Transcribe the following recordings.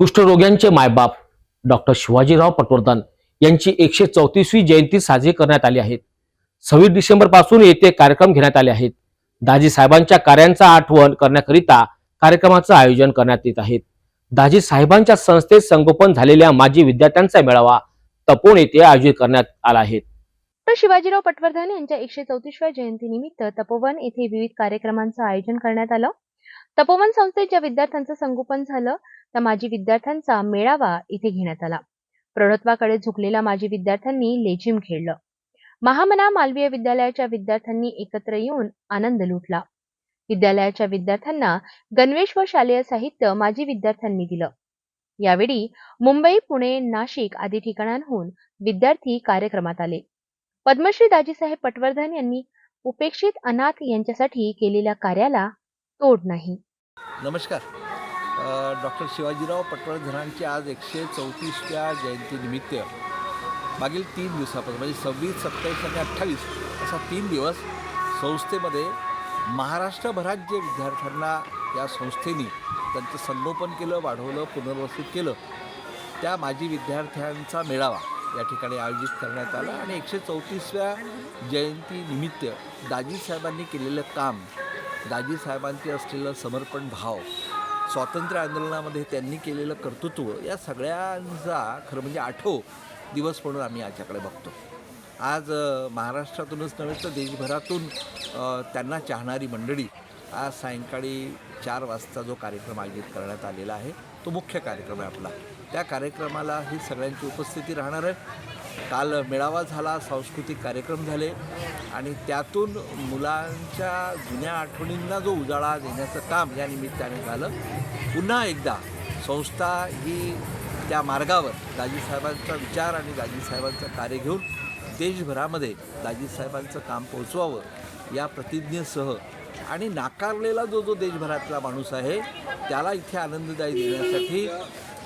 कुष्ठरोग्यांचे मायबाप डॉक्टर शिवाजीराव पटवर्धन यांची एकशे चौतीसवी जयंती साजरी करण्यात आली आहे. सव्वीस डिसेंबरपासून येथे कार्यक्रम घेण्यात आले आहेत. दाजी साहेबांच्या कार्यांचा आठवण करण्याकरिता कार्यक्रमाचं आयोजन करण्यात येत आहे. दाजी साहेबांच्या संस्थेत संगोपन झालेल्या माजी विद्यार्थ्यांचा मेळावा तपोन येथे आयोजित करण्यात आला आहे. शिवाजीराव पटवर्धन यांच्या एकशे चौतीसव्या जयंतीनिमित्त तपोवन येथे विविध कार्यक्रमांचं आयोजन करण्यात आलं. तपोवन संस्थेत ज्या विद्यार्थ्यांचं संगोपन झालं. त्या माजी विद्यार्थ्यांचा मेळावा इथे घेण्यात आला. प्रौढत्वाकडे झुकलेल्या माजी विद्यार्थ्यांनी लेझिम खेळलं. महामना मालवीय विद्यालयाच्या विद्यार्थ्यांनी एकत्र येऊन आनंद लुटला. विद्यालयाच्या विद्यार्थ्यांना गणवेश व शालेय साहित्य माजी विद्यार्थ्यांनी दिलं. यावेळी मुंबई पुणे नाशिक आदी ठिकाणांहून विद्यार्थी कार्यक्रमात आले. पद्मश्री दाजीसाहेब पटवर्धन यांनी उपेक्षित अनाथ यांच्यासाठी केलेल्या कार्याला तोड नाही. नमस्कार. डॉक्टर शिवाजीराव पटवर्धनांची आज एकशे चौतीसव्या जयंतीनिमित्त मागील तीन दिवसापासून म्हणजे सव्वीस सत्तावीस आणि अठ्ठावीस असा तीन दिवस संस्थेमध्ये महाराष्ट्रभरात जे विद्यार्थ्यांना या संस्थेने त्यांचं संगोपन केलं वाढवलं पुनर्वसित केलं त्या माजी विद्यार्थ्यांचा मेळावा या ठिकाणी आयोजित करण्यात आला आणि एकशे चौतीसव्या जयंतीनिमित्त दाजीसाहेबांनी केलेलं काम दाजीसाहेबांचे असलेलं समर्पण भाव स्वातंत्र्य आंदोलनामध्ये त्यांनी केलेलं कर्तृत्व या सगळ्यांचा खरं म्हणजे आठव दिवस म्हणून आम्ही याच्याकडे बघतो. आज महाराष्ट्रातूनच नव्हे तर देशभरातून त्यांना चाहणारी मंडळी आज सायंकाळी चार वाजता जो कार्यक्रम आयोजित करण्यात आलेला आहे तो मुख्य कार्यक्रम आहे आपला. त्या कार्यक्रमाला ही सगळ्यांची उपस्थिती राहणार आहे. काल मेळावा झाला सांस्कृतिक कार्यक्रम झाले आणि त्यातून मुलांच्या जुन्या आठवणींना जो उजाळा देण्याचं काम या निमित्ताने झालं. पुन्हा एकदा संस्था ही त्या मार्गावर दाजीसाहेबांचा विचार आणि दाजीसाहेबांचं कार्य घेऊन देशभरामध्ये दाजीसाहेबांचं काम पोहोचवावं या प्रतिज्ञेसह आणि नाकारलेला जो जो देशभरातला माणूस आहे त्याला इथे आनंददायी देण्यासाठी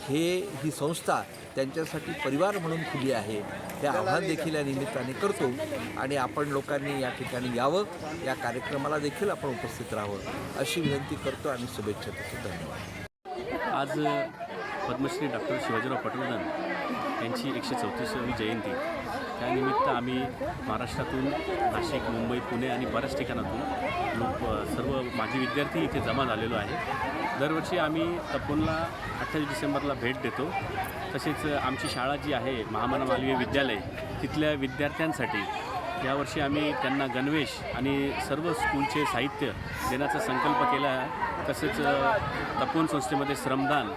हे ही संस्था त्यांच्यासाठी परिवार म्हणून खुली आहे. हे आव्हान देखील या निमित्ताने करतो आणि आपण लोकांनी या ठिकाणी यावं. या कार्यक्रमाला देखील आपण उपस्थित राहावं. अशी विनंती करतो आणि शुभेच्छा देतो. धन्यवाद. आज पद्मश्री डॉक्टर शिवाजीराव पटवर्धन यांची एकशे चौतीसावी जयंती. त्यानिमित्त आम्ही महाराष्ट्रातून नाशिक मुंबई पुणे आणि बऱ्याच ठिकाणातून लोक सर्व माजी विद्यार्थी इथे जमा झालेलो आहे. दरवर्षी आम्ही तपोनला अठ्ठावीस डिसेंबरला भेट देतो. तसेच आमची शाळा जी आहे महामना मालवीय विद्यालय तिथल्या विद्यार्थ्यांसाठी यावर्षी आम्ही त्यांना गणवेश आणि सर्व स्कूलचे साहित्य देण्याचा संकल्प केला आहे. तसेच अ, तपोन संस्थेमध्ये श्रमदान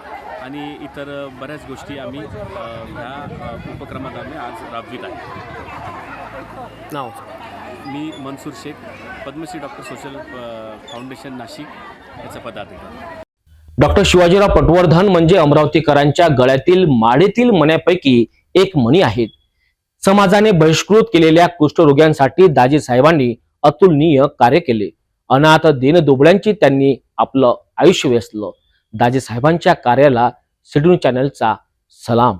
आणि इतर बऱ्याच गोष्टी आम्ही ह्या उपक्रमात आम्ही आज राबवित आहे. नाव? मी Mansoor Shaikh Padmashri doctor social foundation Nashik याचा पदाधिकारी. डॉक्टर शिवाजीराव पटवर्धन म्हणजे अमरावतीकरांच्या गळ्यातील माळेतील मण्यापैकी एक मणी आहेत. समाजाने बहिष्कृत केलेल्या कुष्ठरोग्यांसाठी दाजी साहेबांनी अतुलनीय कार्य केले. अनाथ दीनदुबळ्यांची त्यांनी आपलं आयुष्य वेचलं. दाजी साहेबांच्या कार्याला सिडून चॅनलचा सलाम.